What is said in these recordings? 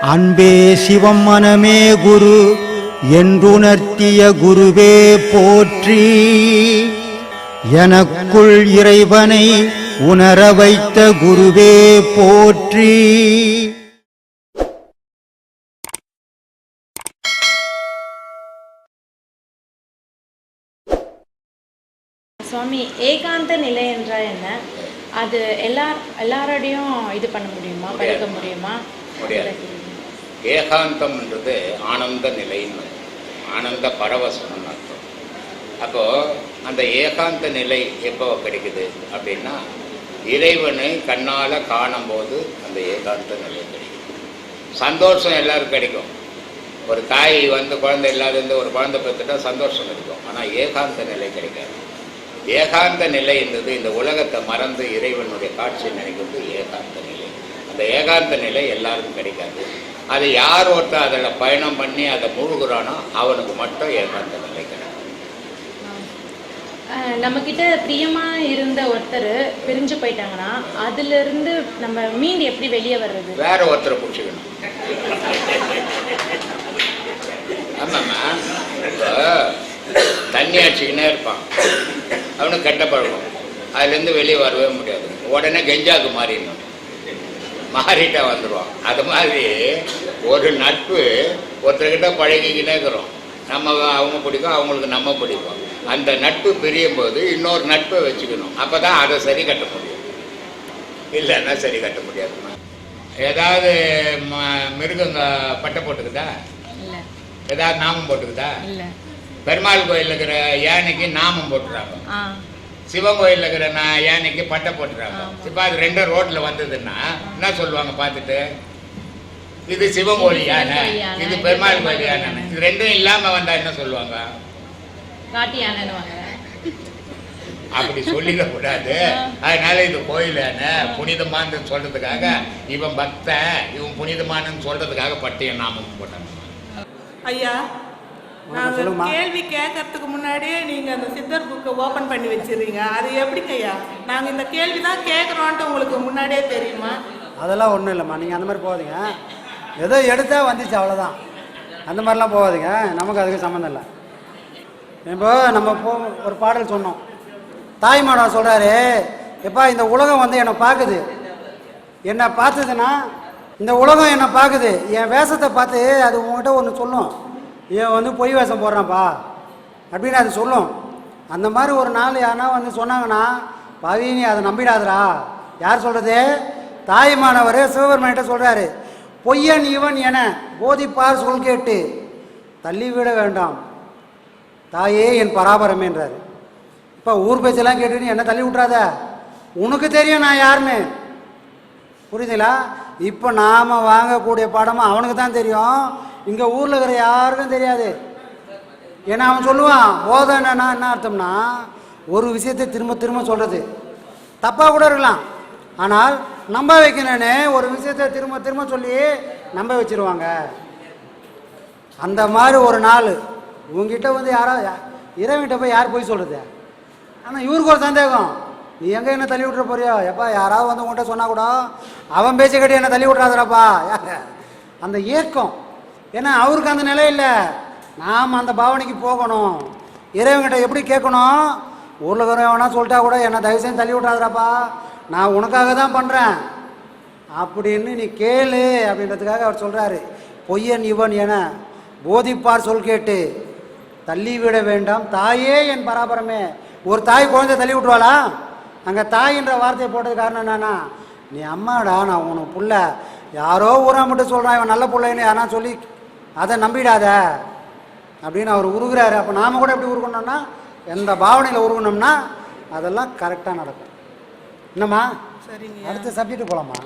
அன்பே சிவம் மனமே குரு என்றுணர்த்திய குருவே போற்றி. எனக்குள் இறைவனை உணர வைத்த குருவே போற்றி. சுவாமி ஏகாந்த நிலை என்றால் என்ன? அது எல்லா எல்லாரோடையும் இது பண்ண முடியுமா? பழக்க முடியுமா? முடியாது. ஏகாந்தம்ன்றது ஆனந்த நிலைன்னு ஆனந்த பரவசம்னு அர்த்தம். அப்போ அந்த ஏகாந்த நிலை எப்போ கிடைக்குது அப்படின்னா இறைவனை கண்ணால காணும்போது அந்த ஏகாந்த நிலை கிடைக்கும். சந்தோஷம் எல்லாரும் கிடைக்கும். ஒரு தாய் வந்து குழந்தை இல்லாத ஒரு குழந்தை பெற்றுட்டா சந்தோஷம் கிடைக்கும் ஆனால் ஏகாந்த நிலை கிடைக்காது. ஏகாந்த நிலை என்பது இந்த உலகத்தை மறந்து இறைவனுடைய காட்சி நினைக்கிறது ஏகாந்த நிலை. அந்த ஏகாந்த நிலை எல்லாருக்கும் கிடைக்காது. அது யார் ஒருத்தர் அதில் பயணம் பண்ணி அதை முழுகுறானோ அவனுக்கு மட்டும் ஏகாந்த நிலை கிடைக்கும். நம்ம கிட்ட பிரியமா இருந்த ஒருத்தர் பிரிஞ்சு போயிட்டாங்கன்னா அதுல இருந்து நம்ம மீண்டு எப்படி வெளியே வர்றது? வேற ஒருத்தரை பிடிச்சிக்கணும். ஆமாம்மா. தண்ணி அடிச்சுக்கினே இருப்பான். அவனுக்கு கெட்ட பழக்கம். அதுலேருந்து வெளியே வரவே முடியாது. உடனே கெஞ்சாக்கு மாறிடணும். மாறிட்டா வந்துடுவான் அது மாதிரி ஒரு நட்பு ஒருத்தர்கிட்ட பழகிக்கினே இருக்கிறோம். நம்ம அவங்க பிடிக்கும் அவங்களுக்கு நம்ம பிடிக்கும். அந்த நட்பு பிரியும் போது இன்னொரு நட்பை வச்சுக்கணும். அப்போ தான் அதை சரி கட்ட முடியும். இல்லைன்னா சரி கட்ட முடியாதுமா ஏதாவது ம- மிருகங்க பட்டை போட்டுக்குதா? ஏதாவது நாமம் போட்டுக்குதா? இல்ல. பெருமாள் கோயிலில் இருக்கிற யானைக்கு நாமம் போட்டுறாங்க. சிவன் கோயிலில் இருக்கிற நான் யானைக்கு பட்டை போட்டுறாங்க. இப்போ அது ரெண்டும் ரோட்ல வந்ததுன்னா என்ன சொல்லுவாங்க பார்த்துட்டு? இது சிவன் கோயில் இது யானை கோயில் இது பெருமாள் கோயில் யானை. இது ரெண்டும் இல்லாம வந்தா என்ன சொல்லுவாங்க? அப்படி சொல்லிடக்கூடாது அதனால இது கோயில் யானை புனிதமானதுன்னு சொல்றதுக்காக இவன் பக்தன் இவன் புனிதமானன்னு சொல்றதுக்காக பட்டிய நாமம் போட்டாங்க. ஐயா சொல்லுங்கம்மா. கேள்வி கேட்கறதுக்கு முன்னாடியே நீங்க அந்த சித்தர் புக்கை ஓபன் பண்ணி வச்சிருக்கீங்க அது எப்படிங்க ஐயா நாங்க இந்த கேள்வி தான் கேட்குறோன்ட்டு உங்களுக்கு முன்னாடியே தெரியுமா? அதெல்லாம் ஒன்றும் இல்லைம்மா. நீங்கள் அந்த மாதிரி போகாதீங்க. ஏதோ எடுத்தா வந்துச்சு அவ்வளோதான் அந்த மாதிரிலாம் போகாதீங்க. நமக்கு அதுக்கு சம்மந்தம் இல்லை. இப்போ நம்ம போ ஒரு பாடல் சொன்னோம். தாய்மானவர் சொல்கிறாரு எப்பா இந்த உலகம் வந்து என்னை பார்க்குது என்னை பார்த்ததுன்னா இந்த உலகம் என்னை பார்க்குது என் வேஷத்தை பார்த்து அது உங்ககிட்ட ஒன்று சொல்லும். இவன் வந்து பொய் வேஷம் போடுறான்ப்பா. அப்படின்னு அது சொல்லும். அந்த மாதிரி ஒரு நாள் யாருன்னா வந்து சொன்னாங்கன்னா பவி நீ அதை நம்பிடாதடா. யார் சொல்கிறது தாய்மானவர் சிவபெருமான்கிட்ட சொல்கிறாரு பொய்யன் இவன் என போதிப்பார் சொல் கேட்டு தள்ளி விட வேண்டாம். தாயே என் பராபரமேன்றார் இப்போ ஊர் பேச்செல்லாம் கேட்டுன்னு என்ன தள்ளி விட்றாத உனக்கு தெரியும் நான் யாருன்னு. புரியுதுங்களா? இப்போ நாம் வாங்கக்கூடிய படமாக அவனுக்கு தான் தெரியும். இங்கே ஊரில் இருக்கிற யாருக்கும் தெரியாது. ஏன்னா அவன் சொல்லுவான் போதனைனா என்ன அர்த்தம்னா ஒரு விஷயத்தை திரும்ப திரும்ப சொல்கிறது தப்பாக கூட இருக்கலாம். ஆனால் நம்ப வைக்கணும்னு ஒரு விஷயத்தை திரும்ப திரும்ப சொல்லி நம்ப வச்சிருவாங்க. அந்த மாதிரி ஒரு நாள் உங்ககிட்ட வந்து யாரோ இறைவன்கிட்ட போய் யார் போய் சொல்கிறது ஆனால் இவருக்கு ஒரு சந்தேகம். நீ எங்கே என்ன தள்ளி விட்ற போறியோ? எப்பா யாராவது வந்து உங்கள்கிட்ட சொன்னால் கூட அவன் பேச்சு கட்டி என்ன தள்ளி விட்றாதடாப்பா அந்த ஏக்கம். ஏன்னா அவருக்கு அந்த நிலை இல்லை. நாம் அந்த பாவனைக்கு போகணும். இறைவன்கிட்ட எப்படி கேட்கணும்? ஊரில் இருக்கிற வேணா சொல்லிட்டா கூட என்னை தயவு செஞ்சு தள்ளி விட்றாதடாப்பா நான் உனக்காக தான் பண்ணுறேன் அப்படின்னு நீ கேளு அப்படின்றதுக்காக அவர் சொல்கிறாரு பொய்யன் இவன் என போதிப்பார் சொல் கேட்டு தள்ளி விட வேண்டாம். தாயே என் பராபரமே. ஒரு தாய் குழந்தை தள்ளி விட்டுருவாளா? அங்கே தாயின்ற வார்த்தையை போட்டது காரணம் என்னன்னா நீ அம்மாடா நான் உனக்கு புள்ள. யாரோ ஊரா மட்டும் சொல்கிறான் இவன் நல்ல பிள்ளைன்னு யாரா சொல்லி அதை நம்பிடாத அப்படின்னு அவர் உருகுறாரு. அப்போ நாம கூட எப்படி உருகணும்னா எந்த பாவனையில் உருகணும்னா அதெல்லாம் கரெக்டாக நடக்கும். என்னம்மா? சரிங்க. அடுத்த சப்ஜெக்ட் போகலாமா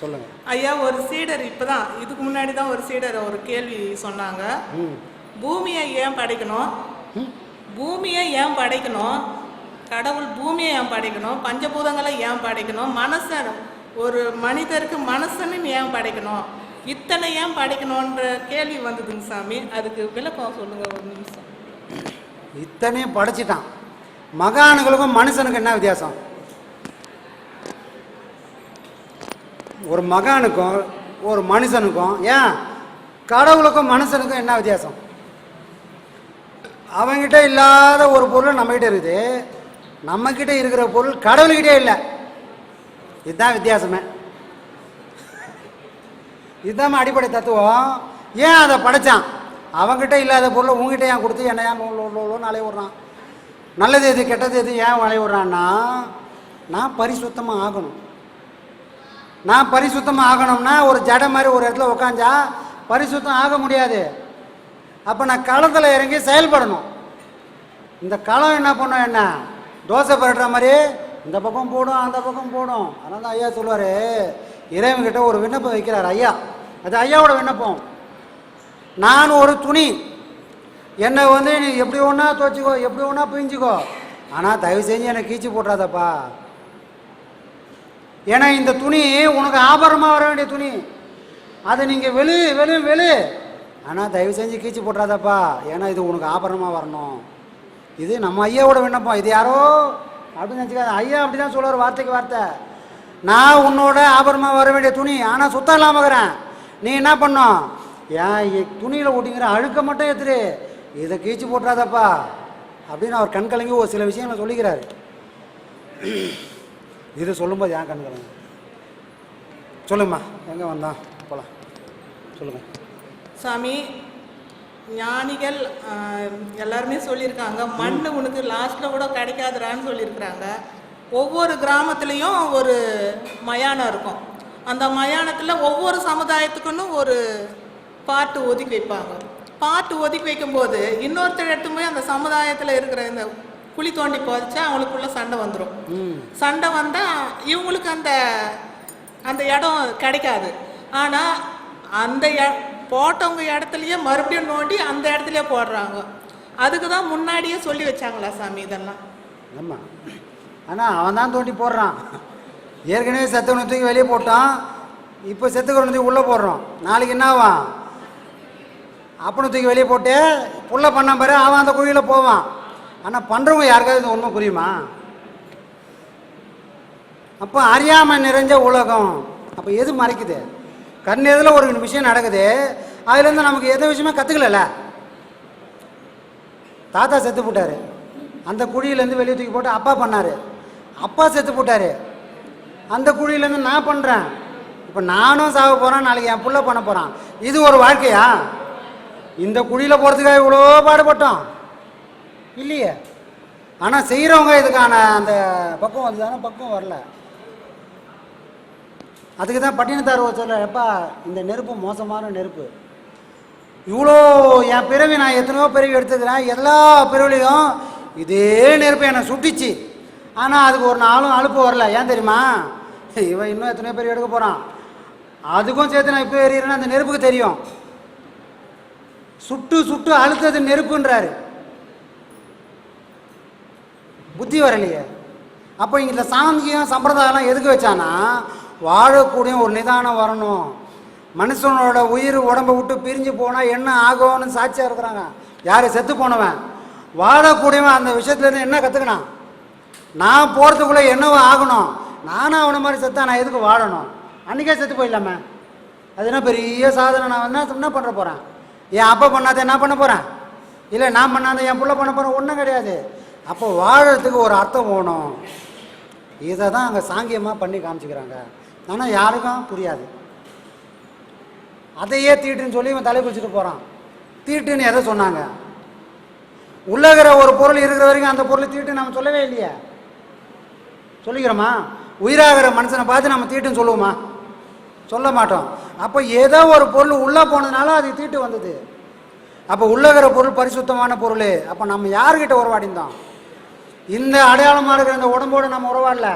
சொல்லுங்கள் ஐயா ஒரு சீடர் இப்பதான் இதுக்கு முன்னாடி தான் ஒரு சீடர் ஒரு கேள்வி சொன்னாங்க. பூமியை ஏன் படைக்கணும்? பூமியை ஏன் படைக்கணும்? கடவுள் பூமியை ஏன் படைக்கணும்? பஞ்சபூதங்களை ஏன் படைக்கணும்? மனசன் ஒரு மனிதருக்கு மனசன்னு ஏன் படைக்கணும்? இத்தனை ஏன் படிக்கணுன்ற கேள்வி வந்ததுங்க சாமி. அதுக்கு விளக்கம் சொல்லுங்க ஒரு நிமிஷம். இத்தனையும் படைச்சிட்டான். மகானுகளுக்கும் மனுஷனுக்கும் என்ன வித்தியாசம்? ஒரு மகானுக்கும் ஒரு மனுஷனுக்கும் ஏன்? கடவுளுக்கும் மனுஷனுக்கும் என்ன வித்தியாசம்? அவங்கிட்ட இல்லாத ஒரு பொருள் நம்மகிட்ட இருக்குது. நம்மக்கிட்ட இருக்கிற பொருள் கடவுள்கிட்டே இல்லை. இதுதான் வித்தியாசமே. இதுதான் அடிப்படை தத்துவம். ஏன் அதை படைச்சான்? அவங்ககிட்ட இல்லாத பொருளை உங்ககிட்ட ஏன் கொடுத்து என்ன ஏன் லோ- லோ- லோன்னு அலைய விட்றான்? நல்லது எது கெட்டது எது ஏன் அலைய விட்றான்னா நான் பரிசுத்தமாக ஆகணும். நான் பரிசுத்தமாக ஆகணும்னா ஒரு ஜடை மாதிரி ஒரு இடத்துல உக்காந்தா பரிசுத்தம் ஆக முடியாது. அப்போ நான் களத்தில் இறங்கி செயல்படணும். இந்த களம் என்ன பண்ணும் என்ன? தோசை பரட்டுற மாதிரி இந்த பக்கம் போடும் அந்த பக்கம் போடும். அதனால தான் ஐயா சொல்லுவார் இறைவன்கிட்ட ஒரு விண்ணப்பம் வைக்கிறார் ஐயா. அது ஐயாவோட விண்ணப்பம். நான் ஒரு துணி. என்னை வந்து நீ எப்படி ஒன்றா துவச்சிக்கோ எப்படி ஒன்றா பிஞ்சிக்கோ ஆனால் தயவு செஞ்சு என்னை கீச்சு போட்டுறாதப்பா. ஏன்னா இந்த துணி உனக்கு ஆபரணமாக வர வேண்டிய துணி. அதை நீங்கள் வெளு வெளு வெளு. ஆனால் தயவு செஞ்சு கீச்சு போட்டுறாதப்பா. ஏன்னா இது உனக்கு ஆபரணமாக வரணும். இது நம்ம ஐயாவோட விண்ணப்பம். இது யாரோ? அப்படின்னு நினச்சிக்காத. ஐயா அப்படி தான் சொல்லுவார் வார்த்தைக்கு வார்த்தை. நான் உன்னோட ஆபரணமாக வர வேண்டிய துணி. ஆனால் சுத்தம் இல்லாமல் இருக்கிறேன். நீ என்ன பண்ணும் ஏன் துணியில் ஒட்டிங்கிற அழுக்க மட்டும் ஏத்துரு இதை கீச்சு போட்டுறாதப்பா. அப்படின்னு அவர் கண் கலங்கி ஒரு சில விஷயங்களை சொல்லிக்கிறார். இது சொல்லும்போது ஏன் கண் கலங்க? சொல்லுங்கம்மா எங்கே வந்தான்? போகலாம் சொல்லுங்கள் சாமி ஞானிகள் எல்லாருமே சொல்லியிருக்காங்க. மண் உனக்கு லாஸ்ட்டில் கூட கிடைக்காதுடான்னு சொல்லியிருக்கிறாங்க. ஒவ்வொரு கிராமத்துலேயும் ஒரு மயானம் இருக்கும். அந்த மயானத்தில் ஒவ்வொரு சமுதாயத்துக்குன்னு ஒரு பாட்டு ஒதுக்கி வைப்பாங்க. பாட்டு ஒதுக்கி வைக்கும்போது இன்னொருத்தர் எடுத்து போய் அந்த சமுதாயத்தில் இருக்கிற இந்த குழி தோண்டி போதிச்சா அவங்களுக்குள்ள சண்டை வந்துடும் சண்டை வந்தால் இவங்களுக்கு அந்த அந்த இடம் கிடைக்காது. ஆனால் அந்த போட்டவங்க இடத்துலயே மறுபடியும் நோண்டி அந்த இடத்துலயே போடுறாங்க. அதுக்கு தான் முன்னாடியே சொல்லி வச்சாங்களா சாமி இதெல்லாம்? ஆமாம் ஆனால் அவன் தான் தோண்டி போடுறான். ஏற்கனவே செத்தவனை தூக்கி வெளியே போட்டான். இப்போ செத்துக்கிறவனை தூக்கி உள்ளே போடுறோம். நாளைக்கு என்ன ஆவான்? அப்பனை தூக்கி வெளியே போட்டு புள்ள பண்ண பாரு அவன் அந்த குழியில் போவான். ஆனால் பண்ணுறவங்க யாருக்காவது இந்த உண்மை புரியுமா? அப்போ அறியாமல் நிறைஞ்ச உலகம். அப்போ எது மறைக்குது? கண் எதில் ஒரு விஷயம் நடக்குது. அதுலேருந்து நமக்கு எந்த விஷயமே கற்றுக்கலல்ல தாத்தா செத்து போட்டாரு. அந்த குழியிலேருந்து வெளியே தூக்கி போட்டு அப்பா பண்ணார். அப்பா செத்து போட்டாரு. அந்த குழியிலேருந்து நான் பண்ணுறேன் இப்போ நானும் சாக போகிறேன் நாளைக்கு என் புள்ள பண்ண போகிறான் இது ஒரு வாழ்க்கையா? இந்த குழியில் போகிறதுக்காக இவ்வளோ பாடுபட்டோம். இல்லையே? ஆனால் செய்கிறவங்க இதுக்கான அந்த பக்கம் வந்துதானே பக்கம் வரல. அதுக்கு தான் பட்டினத்தார் சொல்ல எப்பா இந்த நெருப்பு மோசமான நெருப்பு. இவ்வளோ என் பிறவி நான் எத்தனையோ பிறவி எடுத்துக்கிறேன் எல்லா பிறவிலையும் இதே நெருப்பு என்னை சுட்டுச்சு. ஆனால் அதுக்கு ஒரு நாளும் அழுப்பு வரல. ஏன் தெரியுமா? இவன் இன்னும் எத்தனையோ பேர் எடுக்க போகிறான் அதுக்கும் சேர்த்து நான் இப்போ எறிகிறேன்னு அந்த நெருப்புக்கு தெரியும். சுட்டு சுட்டு அழுத்தது நெருப்புன்றாரு. புத்தி வரலையே. அப்போ இங்கே இந்த சாங்கியம் சம்பிரதாயம்லாம் எதுக்கு வச்சானா வாழக்கூடிய ஒரு நிதானம் வரணும். மனுஷனோட உயிர் உடம்பை விட்டு பிரிஞ்சு போனால் என்ன ஆகும்னு சாட்சியாக இருக்கிறாங்க. யார்? செத்து போனவன். வாழக்கூடியவன் அந்த விஷயத்துலேருந்து என்ன கற்றுக்கினான் நான் போகிறதுக்குள்ளே என்னவோ ஆகணும். நானும் அவனை மாதிரி செத்தா நான் எதுக்கு வாழணும்? அன்றைக்கே செத்து போயிடலாமே. அது என்ன பெரிய சாதனை. நான் என்ன என்ன பண்ணுற போகிறேன் என் அப்பா பண்ணாத என்ன பண்ண போகிறேன் இல்லை நான் பண்ணாத என் பிள்ளை பண்ண போகிறேன் ஒன்றும் கிடையாது. அப்போ வாழறதுக்கு ஒரு அர்த்தம் போகணும் இதை தான் அங்கே சாங்கியமாக பண்ணி காமிச்சிக்கிறாங்க. ஆனால் யாருக்கும் புரியாது. அதையே தீட்டுன்னு சொல்லி இவன் தலை குளிச்சுட்டு போகிறான் தீட்டுன்னு எதை சொன்னாங்க? உள்ளகிற ஒரு பொருள் இருக்கிற வரைக்கும் அந்த பொருள் தீட்டு நம்ம சொல்லவே இல்லையே. சொல்லிக்கிறோமா? உயிராகிற மனுஷனை பார்த்து நம்ம தீட்டுன்னு சொல்லுவோமா? சொல்ல மாட்டோம். அப்போ ஏதோ ஒரு பொருள் உள்ளே போனதுனால அது தீட்டு வந்தது. அப்போ உள்ளகிற பொருள் பரிசுத்தமான பொருள். அப்போ நம்ம யார்கிட்ட உறவாடிந்தோம் இந்த அடையாளமாக இருக்கிற இந்த உடம்போடு நம்ம உறவாடல.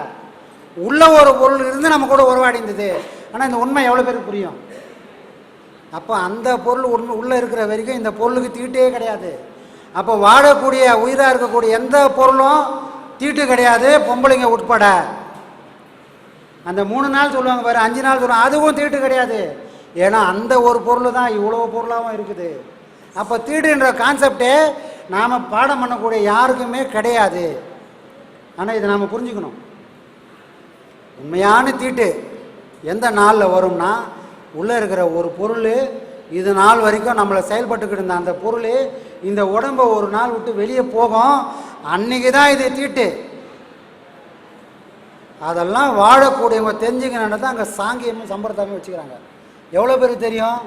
உள்ள ஒரு பொருள் இருந்து நம்ம கூட உறவாடிந்தது இருந்தது ஆனால் இந்த உண்மை எவ்வளோ பேருக்கு புரியும்? அப்போ அந்த பொருள் உண்மை உள்ளே இருக்கிற வரைக்கும் இந்த பொருளுக்கு தீட்டே கிடையாது. அப்போ வாழக்கூடிய உயிராக இருக்கக்கூடிய எந்த பொருளும் தீட்டு கிடையாது பொம்பளைங்க உட்பட. அந்த மூணு நாள் சொல்லுவாங்க பாரு அஞ்சு நாள் சொல்லுவாங்க அதுவும் தீட்டு கிடையாது. ஏன்னா அந்த ஒரு பொருள் தான் இவ்வளோ பொருளாகவும் இருக்குது. அப்போ தீடுன்ற கான்செப்டே நாம் பாடம் பண்ணக்கூடிய யாருக்குமே கிடையாது. ஆனால் இதை நாம் புரிஞ்சுக்கணும். உண்மையான தீட்டு எந்த நாளில் வரும்னா உள்ளே இருக்கிற ஒரு பொருள் இது நாள் வரைக்கும் நம்மளை செயல்பட்டுக்கிட்டு இருந்த அந்த பொருள் இந்த உடம்பை ஒரு நாள் விட்டு வெளியே போகும். அன்னைக்கு தான் இது தீட்டு. அதெல்லாம் வாழக்கூடியவங்க தெரிஞ்சுக்கணுன்னு தான் அங்கே சாங்கியமும் சம்பிரதாயமும் வச்சுக்கிறாங்க. எவ்வளோ பேர் தெரியும்?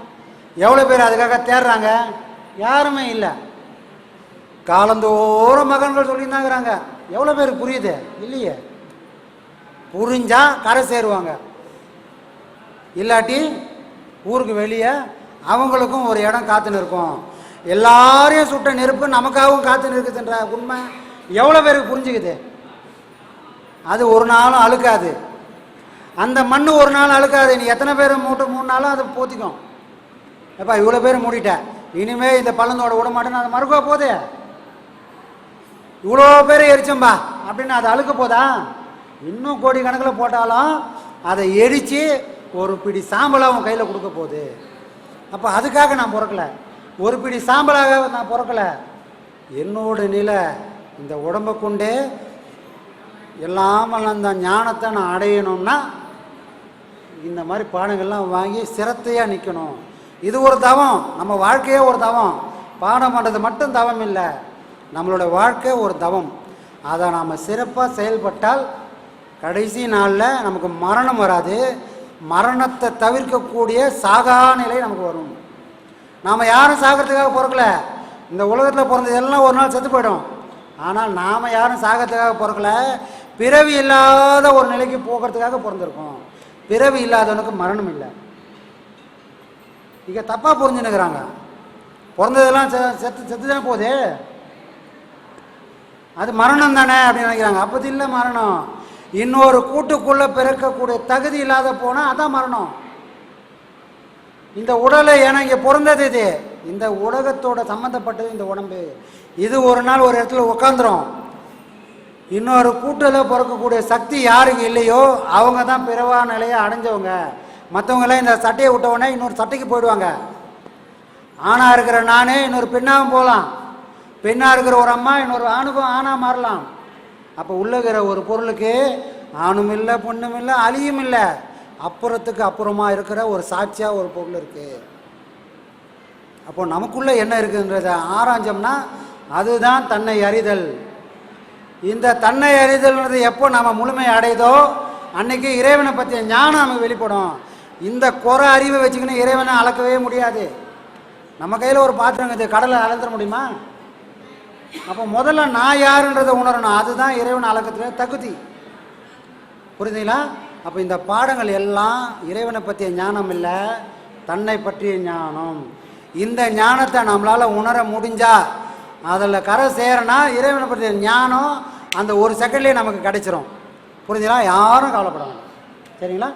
எவ்வளோ பேர் அதுக்காக தேடுறாங்க? யாருமே இல்லை. காலந்தோறும் மகன்கள் சொல்லியிருந்தாங்கிறாங்க. எவ்வளோ பேருக்கு புரியுது? இல்லையே. புரிஞ்சால் கரை சேருவாங்க. இல்லாட்டி ஊருக்கு வெளியே அவங்களுக்கும் ஒரு இடம் காத்துன்னு இருக்கும் எல்லாரையும் சுட்ட நெருப்பு நமக்காகவும் காத்துன்னு இருக்குதுன்ற உண்மை எவ்வளோ பேருக்கு புரிஞ்சுக்குது? அது ஒரு நாளும் அழுக்காது. அந்த மண் ஒரு நாள் அழுக்காது. நீ எத்தனை பேர் மூட்டு மூணு நாளும் அது போத்திக்கும். எப்பா இவ்வளோ பேர் மூடிட்டேன் இனிமே இந்த பள்ளந்தோட விட மாட்டேன்னு அதை மறுக்க போதே? இவ்வளோ பேர் எரிச்சம்பா. அப்படின்னு அது அழுக்க போதா? இன்னும் கோடி கணக்கில் போட்டாலும் அதை எரித்து ஒரு பிடி சாம்பலாக அவன் கையில் கொடுக்க போகுது. அப்போ அதுக்காக நான் பிறக்கல. ஒரு பிடி சாம்பலாக நான் பிறக்கல. என்னோட நிலை இந்த உடம்பை கொண்டே எல்லாம் அந்த ஞானத்தை நான் அடையணும்னா இந்த மாதிரி பாடங்கள்லாம் வாங்கி சிரத்தையாக நிற்கணும் இது ஒரு தவம். நம்ம வாழ்க்கையே ஒரு தவம். பாடம் பண்ணுறது மட்டும் தவம் இல்லை. நம்மளோட வாழ்க்கை ஒரு தவம். அதை நாம் சிறப்பாக செயல்பட்டால் கடைசி நாளில் நமக்கு மரணம் வராது. மரணத்தை தவிர்க்கக்கூடிய சாகா நிலை நமக்கு வரும். நாம் யாரும் சாகிறதுக்காக பிறக்கல. இந்த உலகத்தில் பிறந்தது எல்லாம் ஒரு நாள் செத்து போயிடும். ஆனால் நாம் யாரும் சாகிறதுக்காக பிறக்கல. பிறவி இல்லாத ஒரு நிலைக்கு போகிறதுக்காக பிறந்திருக்கோம். பிறவி இல்லாதவனுக்கு மரணம் இல்லை. இங்கே தப்பாக புரிஞ்சுன்னுக்குறாங்க. பிறந்ததெல்லாம் செ- செத்து செத்து தானே போகுது? அது மரணம் தானே அப்படின்னு நினைக்கிறாங்க. அப்போது இல்லை மரணம். இன்னொரு கூட்டுக்குள்ளே பிறக்கக்கூடிய தகுதி இல்லாத போனால் அதான் மரணம். இந்த உடலை ஏன்னா இங்கே பிறந்தது இது. இந்த உலகத்தோட சம்மந்தப்பட்டது இந்த உடம்பு. இது ஒரு நாள் ஒரு இடத்துல உட்காந்துரும் இன்னொரு கூட்டில் பிறக்கக்கூடிய சக்தி யாருக்கு இல்லையோ அவங்க தான் பிறவா நிலையை அடைஞ்சவங்க. மற்றவங்களாம் இந்த சட்டையை விட்ட உடனே இன்னொரு சட்டைக்கு போயிடுவாங்க. ஆணாக இருக்கிற நானே இன்னொரு பெண்ணாகவும் போகலாம் பெண்ணாக இருக்கிற ஒரு அம்மா இன்னொரு ஆணுக்கும் ஆணாக மாறலாம். அப்போ உள்ள இருக்கிற ஒரு பொருளுக்கு ஆணும் இல்லை பொண்ணும் இல்லை அழியும் இல்லை. அப்புறத்துக்கு அப்புறமா இருக்கிற ஒரு சாட்சியாக ஒரு பொருள் இருக்குது அப்போ நமக்குள்ளே என்ன இருக்குன்றத ஆராய்ஞ்சோம்னா அதுதான் தன்னை அறிதல். இந்த தன்னை அறிதல்ன்றது எப்போ நம்ம முழுமை அடையுதோ அன்னைக்கு இறைவனை பற்றிய ஞானம் நமக்கு வெளிப்படும். இந்த குறை அறிவை வச்சுக்கின்னு இறைவனை அளக்கவே முடியாது. நம்ம கையில் ஒரு பாத்திரம் இருக்குது கடலை அளந்துட முடியுமா? அப்போ முதல்ல நான் யாருன்றதை உணரணும். அதுதான் இறைவனை அளக்கத்துல தகுதி. புரிஞ்சுங்களா அப்போ இந்த பாடங்கள் எல்லாம் இறைவனை பற்றிய ஞானம் இல்லை தன்னை பற்றிய ஞானம். இந்த ஞானத்தை நம்மளால் உணர முடிஞ்சால் அதில் கரை சேரனா இறைவனை பற்றிய ஞானம் அந்த ஒரு செகண்ட்லேயே நமக்கு கிடைச்சிரும். புரிஞ்சுங்களா யாரும் கவலைப்படாது சரிங்களா?